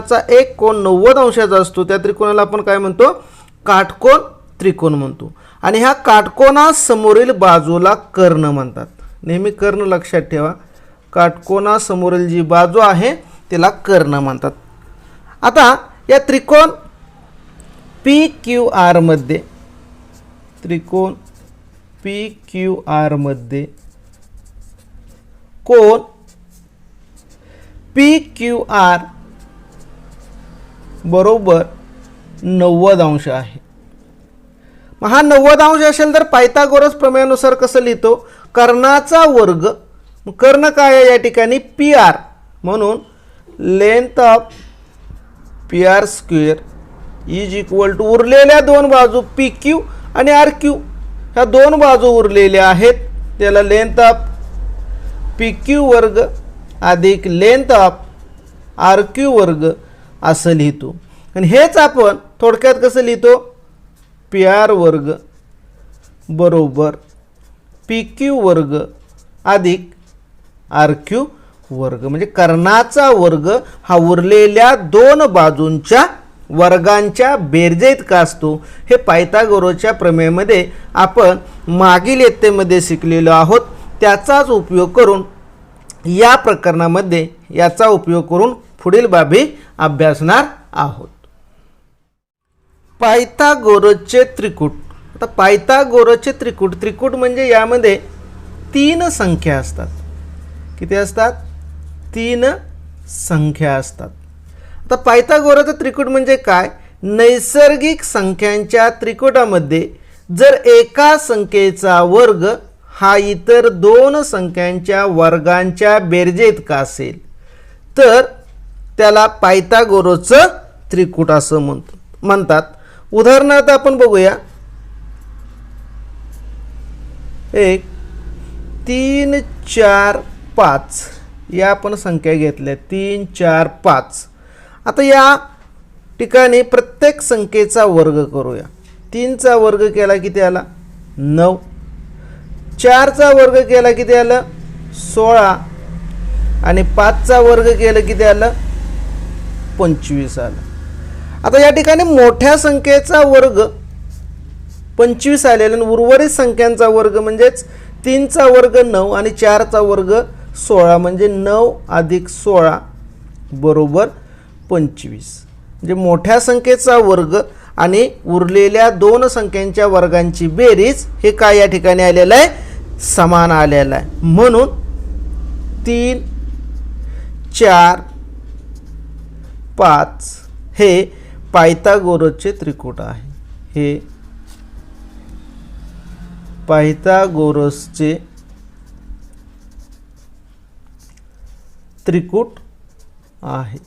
त्रिकोणाचा एक कोण नव्वद अंशाचा असतो त्या त्रिकोणाला आपण काय म्हणतो? काटकोन त्रिकोण म्हणतो. आणि ह्या काटकोनासमोरील बाजूला कर्ण म्हणतात. नेहमी कर्ण लक्षात ठेवा. काटकोनासमोरील जी बाजू आहे तिला कर्ण म्हणतात. आता या त्रिकोण पी क्यू आरमध्ये त्रिकोण पी क्यू आरमध्ये कोण पी क्यू आर बरोबर नव्वद अंश आहे. मग हा नव्वद अंश असेल तर पायथागोरस प्रमेयानुसार कसं लिहितो? कर्णाचा वर्ग कर्ण काय आहे या ठिकाणी? P R. म्हणून length of P R square is equal to उरलेल्या दोन बाजू पी क्यू आणि आर क्यू. ह्या दोन बाजू उरलेल्या आहेत. त्याला लेंथ ऑफ पी क्यू वर्ग अधिक लेंथ ऑफ आर क्यू वर्ग असं लिहितो. आणि हेच आपण थोडक्यात कसं लिहितो? पी आर वर्ग बरोबर पी क्यू वर्ग अधिक आर क्यू वर्ग. म्हणजे कर्णाचा वर्ग हा उरलेल्या दोन बाजूंच्या वर्गांच्या बेरजेत असतो? हे पायथागोरोच्या प्रमेयमध्ये आपण मागील येत्तेमध्ये शिकलेलो आहोत. त्याचाच उपयोग करून या प्रकरणामध्ये याचा उपयोग करून पुढील बाबी अभ्यासणार आहोत. पायथागोरसचे त्रिकूट. आता पायथागोरसचे त्रिकूट त्रिकूट म्हणजे यामध्ये तीन संख्या असतात. किती असतात? तीन संख्या असतात. आता पायथागोरसचं त्रिकूट म्हणजे काय? नैसर्गिक संख्यांच्या त्रिकुटामध्ये जर एका संख्येचा वर्ग हा इतर दोन संख्यांच्या वर्गांच्या बेरजेइतका असेल तर त्याला पायथागोरोचं त्रिकूट असं म्हणतो म्हणतात. उदाहरणार्थ आपण बघूया. एक तीन चार पाच. या आपण संख्या घेतल्या. तीन चार पाच. आता या ठिकाणी प्रत्येक संख्येचा वर्ग करूया. तीनचा वर्ग केला किती आला? नऊ. चारचा वर्ग केला किती आलं? सोळा. आणि पाचचा वर्ग केलं किती आलं? पंचवीस आलं. आता या ठिकाणी मोठ्या संख्येचा वर्ग पंचवीस आलेला आणि उर्वरित संख्यांचा वर्ग म्हणजेच तीनचा वर्ग नऊ आणि चारचा वर्ग सोळा म्हणजे नऊ अधिक सोळा बरोबर पंचवीस. म्हणजे मोठ्या संख्येचा वर्ग आणि उरलेल्या दोन संख्यांच्या वर्गांची बेरीज हे काय या ठिकाणी आलेलं आहे? समान आलेलं आहे. म्हणून तीन चार पाच हे पायथागोरसचे त्रिकूट आहे. हे पायथागोरसचे त्रिकूट आहे.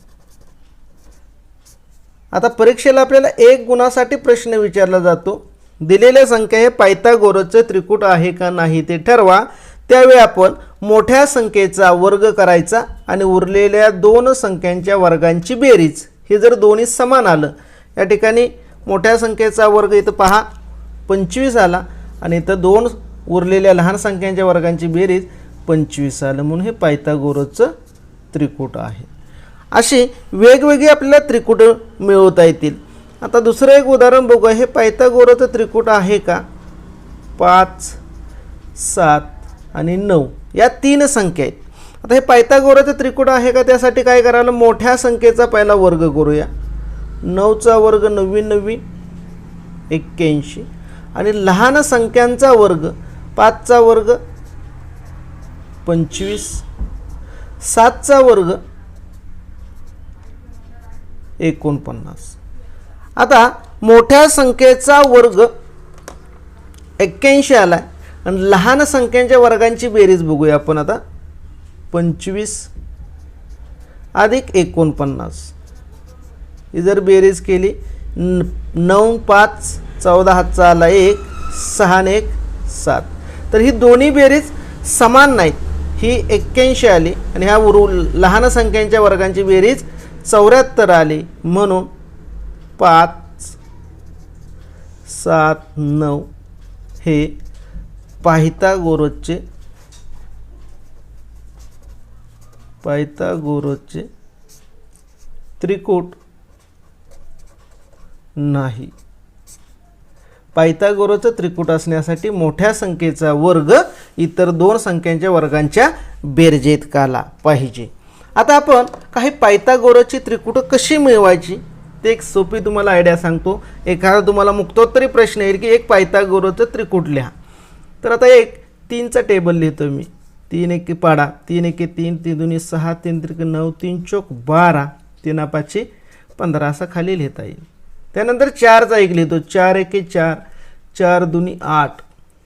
आता परीक्षेला आपल्याला एक गुणासाठी प्रश्न विचारला जातो. दिलेल्या संख्या हे पायथागोरसचे त्रिकूट आहे का नाही ते ठरवा. त्यावेळी आपण मोठ्या संख्येचा वर्ग करायचा आणि उरलेल्या दोन संख्यांच्या वर्गांची बेरीज. हे जर दोन्ही समान आलं या ठिकाणी मोठ्या संख्येचा वर्ग इथं पहा पंचवीस आला आणि इथं दोन उरलेल्या लहान संख्यांच्या वर्गांची बेरीज पंचवीस आलं. म्हणून हे पायथागोरसचं त्रिकूट आहे. अशी वेगवेगळी आपल्याला त्रिकूट मिळवता येतील. आता दुसरं एक उदाहरण बघूया. हे पायथागोरसचं त्रिकूट आहे का? पाच सात आणि नऊ. या तीन संख्या आहेत. आता हे पायथागोराचं त्रिकुट आहे का? त्यासाठी काय करायला? मोठ्या संख्येचा पहिला वर्ग करूया. नऊचा वर्ग नव्वी नव्वी एक्क्याऐंशी. आणि लहान संख्यांचा वर्ग पाचचा वर्ग पंचवीस. सातचा वर्ग एकोणपन्नास. आता मोठ्या संख्येचा वर्ग एक्क्याऐंशी आला आहे आणि लहान संख्यांच्या वर्गांची बेरीज बघूया आपण आता. पंचवीस अधिक एकोणपन्नास. ही जर बेरीज केली न नऊ पाच चौदा हातचा आला एक सहा एक सात. तर ही दोन्ही बेरीज समान नाहीत. ही एक्क्याऐंशी आली आणि ह्या उरू लहान संख्यांच्या वर्गांची बेरीज चौऱ्याहत्तर आली. म्हणून पाच सात नऊ हे पायथागोरसचे पायथागोरसचे त्रिकूट नाही. पायथागोरसचं त्रिकूट असण्यासाठी मोठ्या संख्येचा वर्ग इतर दोन संख्यांच्या वर्गांच्या बेरजेत काला पाहिजे. आता आपण काही पायथागोरसची त्रिकुट कशी मिळवायची? ते एक सोपी तुम्हाला आयडिया सांगतो. एखादा तुम्हाला मुक्तोत्तरी प्रश्न येईल की एक पायथागोरसचं त्रिकूट लिहा. तर आता एक तीनचा टेबल लिहितो मी. तीन एके पाडा तीन एके तीन तीन दोन्ही सहा तीन त्रिक नऊ तीन चौक बारा तीन पाचशे पंधरा असा खाली लिहिता येईल. त्यानंतर चारचा एक लिहितो. चार एके चार चार दुनी आठ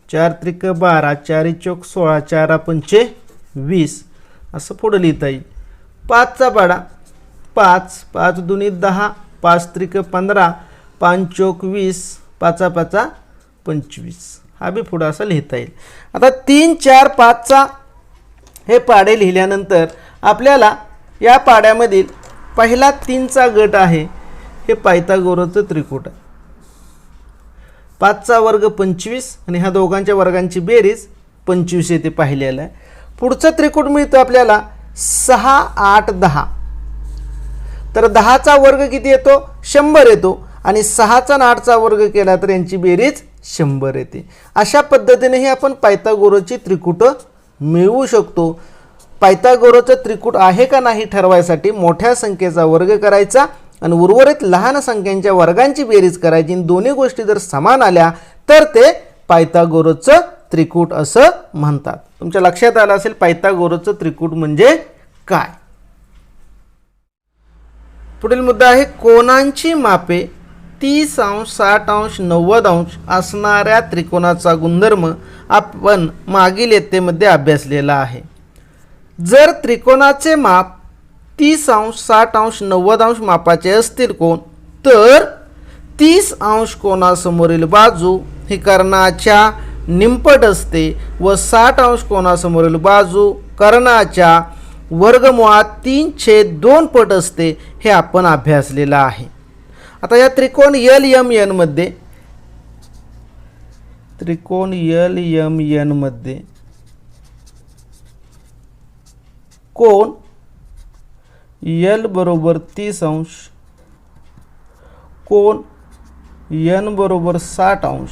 चार त्रिक बारा चार चौक सोळा चार पंचे वीस असं पुढं लिहिता येईल. पाचचा पाडा पाच पाच दुनी दहा पाच त्रिक पंधरा पाच चौक वीस पाचा पाचा पंचवीस. हा बी पुढं असं लिहिता येईल. आता तीन चार पाचचा हे पाडे लिहिल्यानंतर आपल्याला या पाड्यामधील पहिला तीनचा गट आहे हे पायथागोरसचं त्रिकूट आहे. पाचचा वर्ग पंचवीस आणि ह्या दोघांच्या वर्गांची बेरीज पंचवीस येते पाहिलेलं आहे. पुढचं त्रिकूट मिळतं आपल्याला सहा आठ दहा. तर दहाचा वर्ग किती येतो? शंभर येतो. आणि सहाचा आणि आठचा वर्ग केला तर यांची बेरीज शंभर येते. अशा पद्धतीने आपण पायथागोरसची त्रिकुटं मिळवू शकतो. पायथागोरसचं त्रिकूट आहे का नाही ठरवायसाठी मोठ्या संख्येचा वर्ग करायचा आणि उर्वरित लहान संख्यांच्या वर्गांची बेरीज करायची. आणि दोन्ही गोष्टी जर समान आल्या तर ते पायथागोरसचं त्रिकूट असं म्हणतात. तुमच्या लक्षात आलं असेल पायथागोरसचं त्रिकूट म्हणजे काय? पुढील मुद्दा आहे कोणांची मापे तीस अंश साठ अंश नव्वद अंश असणाऱ्या त्रिकोणाचा गुणधर्म आपण मागील येतेमध्ये अभ्यासलेला आहे. जर त्रिकोणाचे माप तीस अंश साठ अंश नव्वद अंश मापाचे असतील कोण तर तीस अंश कोणासमोरील बाजू ही कर्णाच्या निंपट असते व साठ अंश कोणासमोरील बाजू कर्णाच्या वर्गमुळात तीन छेद दोन पट असते हे आपण अभ्यासलेलं आहे. आता या त्रिकोण यल यम एनमध्ये त्रिकोण यल यम यनमध्ये कोण यल बरोबर तीस अंश कोण यन बरोबर साठ अंश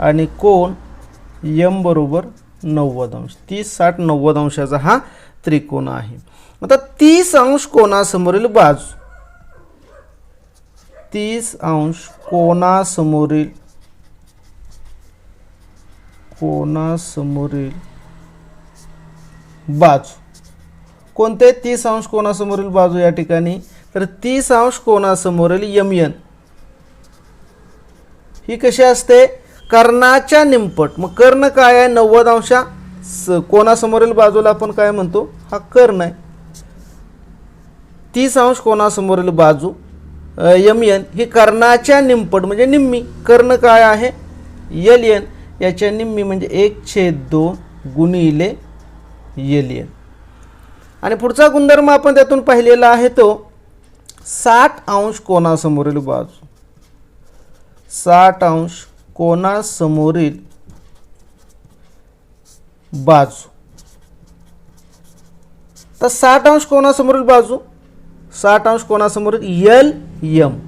आणि कोण यम बरोबर नव्वद अंश. तीस साठ नव्वद अंशाचा हा त्रिकोण आहे. आता तीस अंश कोणासमोरील बाजू? तीस अंश कोणासमोरील? कोणासमोरील? बाजू. कोणते तीस अंश कोणासमोरील बाजू या ठिकाणी? तर तीस अंश कोणासमोरील यमयन. ही कशी असते? कर्णाच्या निंपट मग कर्ण काय आहे? नव्वद अंशा. स कोणासमोरील बाजूला आपण काय म्हणतो? हा कर्ण आहे. तीस अंश कोणासमोरील बाजू. यमयन ही कर्णाच्या निंपट म्हणजे निम्मी. कर्ण काय आहे? यलियन. याच्या निम्मी म्हणजे एक छेद दोन गुणिले यलियन. आणि पुढचा गुणधर्म आपण त्यातून पाहिलेला आहे तो साठ अंश कोणासमोरील बाजू. साठ अंश कोणासमोरील बाजू. तर साठ अंश कोणासमोरील बाजू? साठ अंश कोणासमोर यल यम.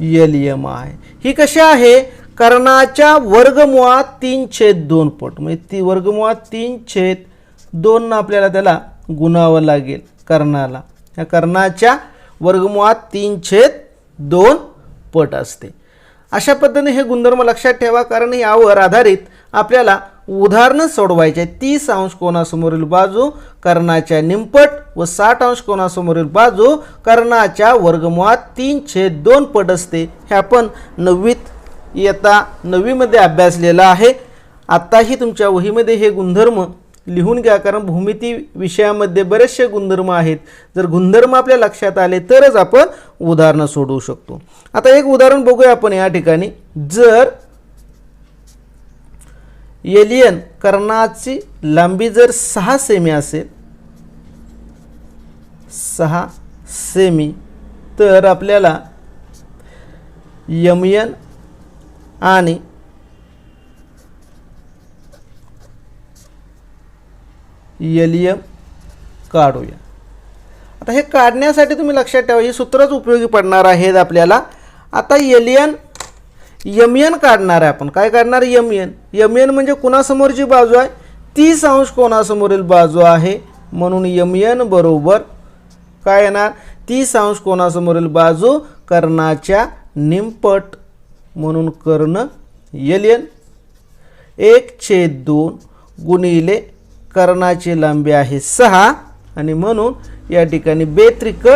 यल यम आहे. ही कशी आहे? कर्णाच्या वर्गमुळात तीन छेद दोन पट. म्हणजे ती वर्गमुळात तीन छेद दोन आपल्याला त्याला गुणावं लागेल कर्णाला. या कर्णाच्या वर्गमुळात तीन छेद दोन पट असते. अशा पद्धतीने हे गुणधर्म लक्षात ठेवा कारण यावर आधारित आपल्याला उदाहरणं सोडवायचे. तीस अंश कोणासमोरील बाजू कर्णाच्या निंपट व साठ अंश कोणासमोरील बाजू कर्णाच्या वर्गमुळात तीन छेद दोन पट असते. हे आपण नववीत इयत्ता नववीमध्ये अभ्यासलेलं आहे. आत्ताही तुमच्या वहीमध्ये हे गुणधर्म लिहून घ्या कारण भूमिती विषयामध्ये बरेचसे गुणधर्म आहेत. जर गुणधर्म आपल्या लक्षात आले तरच आपण उदाहरणं सोडवू शकतो. आता एक उदाहरण बघूया आपण या ठिकाणी. जर एलियन कर्णाची लांबी जर सहा सेमी असेल सहा सेमी तर आपल्याला यमयन आणि एलियम काढूया. आता हे काढण्यासाठी तुम्ही लक्षात ठेवा ही सूत्रच उपयोगी पडणार आहेत आपल्याला. आता एलियन यमियन काढणार आहे आपण. काय काढणार? यमियन. यमियन म्हणजे कुणासमोरची बाजू आहे? तीस अंश कोणासमोरील बाजू आहे? म्हणून यमियन बरोबर काय येणार? तीस अंश कोणासमोरील बाजू कर्णाच्या निमपट. म्हणून कर्ण यलियन एक छेद दोन गुणिले कर्णाची लांबी आहे सहा आणि म्हणून या ठिकाणी बेत्रिक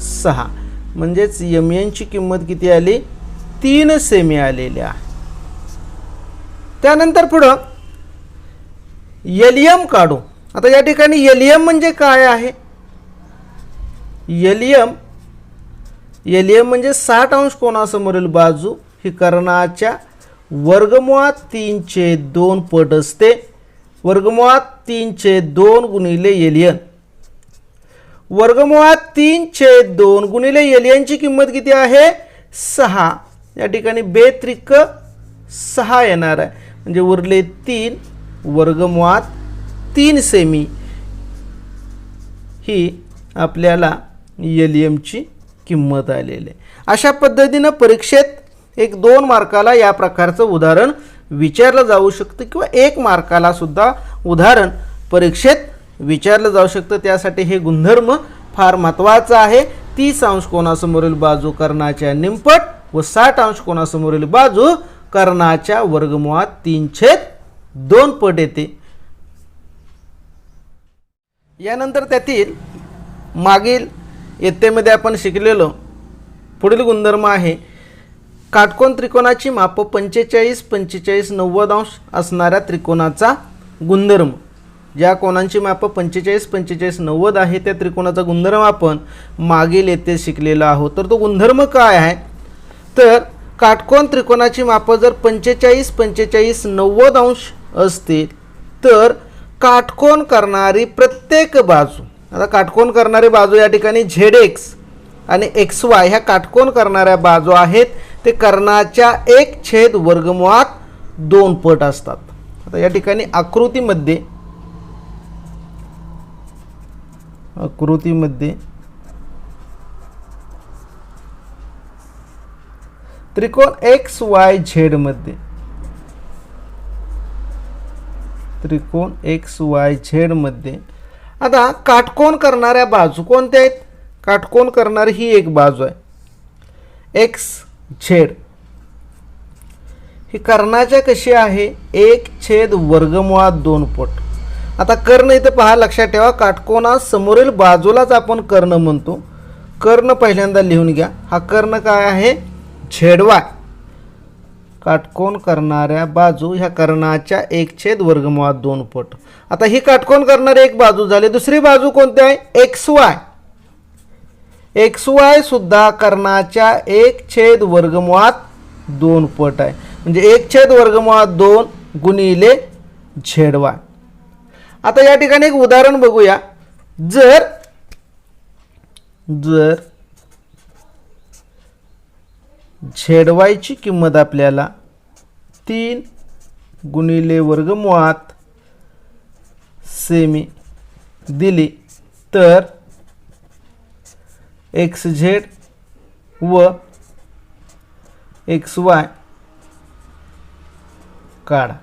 सहा. म्हणजेच यमियनची किंमत किती आली? तीन सेमी आलेली आहे. त्यानंतर पुढं यलियम काढू. आता या ठिकाणी यलियम म्हणजे काय आहे? यलियम यलियम म्हणजे साठ अंश कोणासमोरील बाजू? ही कर्णाच्या वर्गमुळात तीनचे दोन पट असते. वर्गमुळात तीनशे दोन गुणिले एलियन. वर्गमुळात तीन छेद दोन गुणिले एलियनची किंमत किती आहे? सहा. या ठिकाणी बेत्रिक सहा येणार आहे. म्हणजे उरले तीन वर्गमुळात तीन सेमी ही आपल्याला एलियमची किंमत आलेली आहे. अशा पद्धतीनं परीक्षेत एक दोन मार्काला या प्रकारचं उदाहरण विचारलं जाऊ शकतं किंवा एक मार्काला सुद्धा उदाहरण परीक्षेत विचारलं जाऊ शकतं. त्यासाठी हे गुणधर्म फार महत्त्वाचं आहे. तीस अंश कोणासमोरील बाजू कर्णाच्या निमपट व साठ अंश कोणासमोरील बाजू कर्णाच्या वर्गमुळात तीन छेद दोन पट येते. यानंतर त्यातील मागील येत्तेमध्ये आपण शिकलेलो पुढील गुणधर्म आहे. काटकोन त्रिकोणाची माप पंचेचाळीस पंचेचाळीस नव्वद अंश असणाऱ्या त्रिकोणाचा गुणधर्म. ज्या कोणांची माप पंचेचाळीस पंचेचाळीस नव्वद आहे त्या त्रिकोणाचा गुणधर्म आपण मागील येथे शिकलेलो आहोत. तर तो गुणधर्म काय आहे? तर काटकोन त्रिकोणाची मापं जर पंचेचाळीस पंचेचाळीस नव्वद अंश असतील तर काटकोन करणारी प्रत्येक बाजू आता काटकोन करणारी बाजू या ठिकाणी झेड एक्स आणि एक्स वाय ह्या काटकोन करणाऱ्या बाजू आहेत. ते कर्णाच्या एक छेद वर्गमुळात दोन पट असतात. आता या ठिकाणी आकृतीमध्ये आकृतीमध्ये त्रिकोण एक्स वाय झेडमध्ये त्रिकोण एक्स वाय झेडमध्ये आता काटकोण करणाऱ्या बाजू कोणत्या आहेत? काटकोण करणारी ही एक बाजू आहे. एक्स छेड ही कर्णाच्या कशी आहे? एक छेद वर्गमुळात दोन पट. आता कर्ण इथं पहा लक्षात ठेवा काटकोना समोरील बाजूलाच आपण कर्ण म्हणतो. कर्ण पहिल्यांदा लिहून घ्या. हा कर्ण काय आहे? झेडवाय काटकोन करणाऱ्या बाजू ह्या कर्णाच्या एक छेद वर्गमुळात दोन पट. आता ही काटकोन करणारी एक बाजू झाली. दुसरी बाजू कोणती आहे? X Y. एक्स वाय सुद्धा कर्णाच्या एक छेद वर्गमुळात दोन पट आहे. म्हणजे एक छेद वर्गमुळात दोन गुणिले झेड वाय. आता या ठिकाणी एक उदाहरण बघूया. जर जर झेडवायची किंमत आपल्याला तीन गुणिले वर्गमुळात सेमी दिली तर एक्स झेड व एक्स वाय काढा.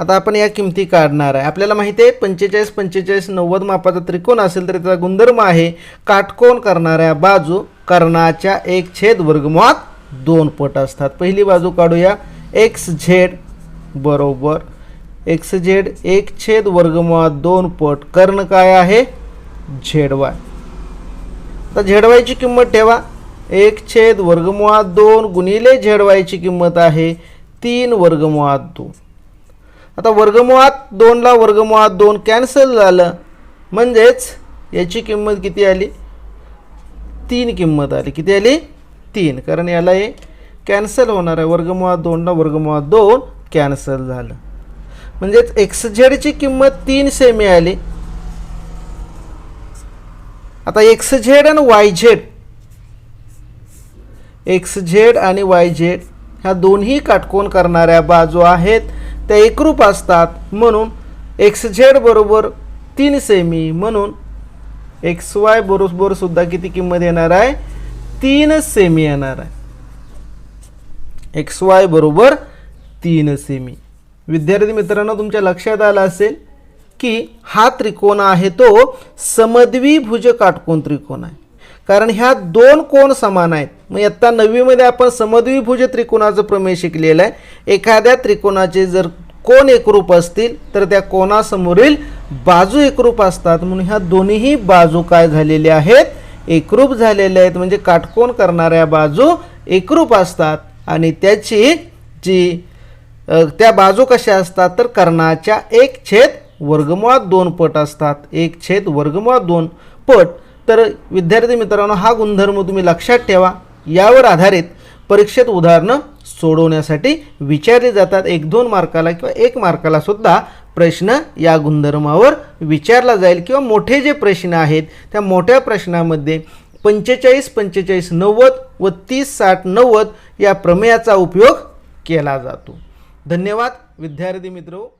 आता आपण या किमती काढणार आहे. आपल्याला माहिती आहे पंचेचाळीस पंचेचाळीस नव्वद मापाचा त्रिकोण असेल तर त्याचा गुणधर्म आहे काटकोन करणाऱ्या बाजू कर्णाच्या एक छेद वर्गमुळात दोन पट असतात. पहिली बाजू काढूया एक्स झेड बरोबर. एक्स झेड एक छेद वर्गमुळात दोन पट. कर्ण काय आहे? झेड वाय आता झेडवायची किंमत ठेवा. एक छेद वर्गमुळात दोन गुणिले झेडवायची किंमत आहे तीन वर्गमुळात दोन. आता वर्गमुळात दोनला वर्गमुळात दोन कॅन्सल झालं. म्हणजेच याची किंमत किती आली? तीन किंमत आली. किती आली? तीन. कारण याला हे कॅन्सल होणार आहे. वर्गमुळात दोनला वर्गमुळात दोन कॅन्सल झालं. म्हणजेच एक्स झेडची किंमत तीन सेमी आली. आता एक्स झेड आणि वाय झेड एक्स झेड आणि वाय झेड ह्या दोन्ही काटकोन करणाऱ्या बाजू आहेत. त्या एकरूप असतात. म्हणून एक्स झेड बरोबर तीन सेमी म्हणून एक्स वाय बरोबर सुद्धा किती किंमत येणार आहे? तीन सेमी येणार आहे. एक्स वाय बरोबर तीन सेमी विद्यार्थी मित्रांनो तुमच्या लक्षात आलं असेल? की हा त्रिकोण आहे तो समद्विभुज काटकोन त्रिकोण आहे. कारण ह्या दोन कोण समान आहेत? मग इयत्ता नववीमध्ये आपण समद्विभुज त्रिकोणाचं प्रमेय शिकलेलं आहे. एखाद्या त्रिकोणाचे जर कोण एकरूप असतील तर त्या कोणासमोरील बाजू एकरूप असतात. म्हणून ह्या दोन्हीही बाजू काय झालेल्या आहेत? एकरूप झालेल्या आहेत. म्हणजे काटकोन करणाऱ्या बाजू एकरूप असतात. आणि त्याची जी त्या बाजू कशा असतात? तर कर्णाच्या एक छेद वर्गमुळात दोन पट असतात. एक छेद वर्गमुळात दोन पट. तर विद्यार्थी मित्रांनो हा गुणधर्म तुम्ही लक्षात ठेवा. यावर आधारित परीक्षेत उदाहरणं सोडवण्यासाठी विचारले जातात. एक दोन मार्काला किंवा एक मार्काला सुद्धा प्रश्न या गुणधर्मावर विचारला जाईल. किंवा मोठे जे प्रश्न आहेत त्या मोठ्या प्रश्नामध्ये पंचेचाळीस पंचेचाळीस नव्वद व तीस साठ नव्वद या प्रमेयाचा उपयोग केला जातो. धन्यवाद. विद्यार्थी मित्रो